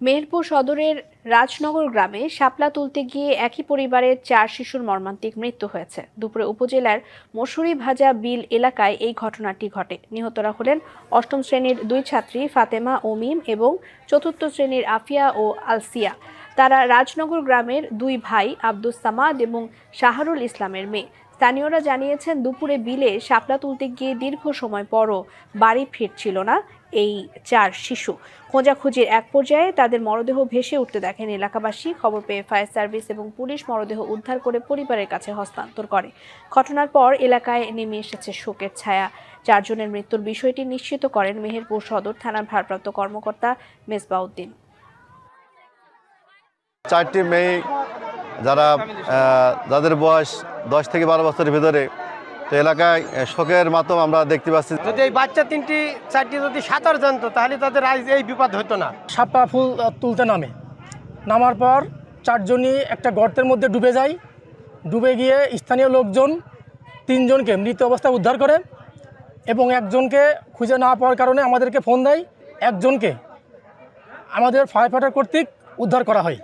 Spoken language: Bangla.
মেহেরপুর সদরের রাজনগর গ্রামে শাপলা তুলতে গিয়ে একই পরিবারের চার শিশুর মর্মান্তিক মৃত্যু হয়েছে। দুপুরে উপজেলার মসুরি ভাজা বিল এলাকায় এই ঘটনাটি ঘটে। নিহতরা হলেন অষ্টম শ্রেণির দুই ছাত্রী ফাতেমা ও মিম এবং চতুর্থ শ্রেণির আফিয়া ও আলসিয়া। তারা রাজনগর গ্রামের দুই ভাই, আব্দুস সামাদ এবং শাহরুল ইসলামের মেয়ে। স্থানীয়রা জানিয়েছেন, দুপুরে বিলে শাপলা তুলতে গিয়ে দীর্ঘ সময় পরও বাড়ি ফিরছিল না এই চার শিশু। খোঁজাখুঁজির এক পর্যায়ে তাদের মরদেহ ভেসে উঠতে দেখেন এলাকাবাসী। খবর পেয়ে ফায়ার সার্ভিস এবং পুলিশ মরদেহ উদ্ধার করে পরিবারের কাছে হস্তান্তর করে। ঘটনার পর এলাকায় নেমে এসেছে শোকের ছায়া। চারজনের মৃত্যুর বিষয়টি নিশ্চিত করেন মেহেরপুর সদর থানার ভারপ্রাপ্ত কর্মকর্তা মেজবাউদ্দিন। চারটি মেয়ে যারা যাদের বয়স দশ থেকে বারো বছরের ভিতরে তো এলাকায় শোকের মাধ্যম আমরা দেখতে পাচ্ছি। যদি এই বাচ্চা তিনটি চারটি যদি সাঁতার জানতো তাহলে তাদের আজ এই বিপদ হতো না। সাপা ফুল তুলতে নামে। নামার পর চারজনই একটা গর্তের মধ্যে ডুবে যায়। ডুবে গিয়ে স্থানীয় লোকজন তিনজনকে মৃত অবস্থায় উদ্ধার করে এবং একজনকে খুঁজে না পাওয়ার কারণে আমাদেরকে ফোন দেয়। একজনকে আমাদের ফায়ার ফাইটার কর্তৃক উদ্ধার করা হয়।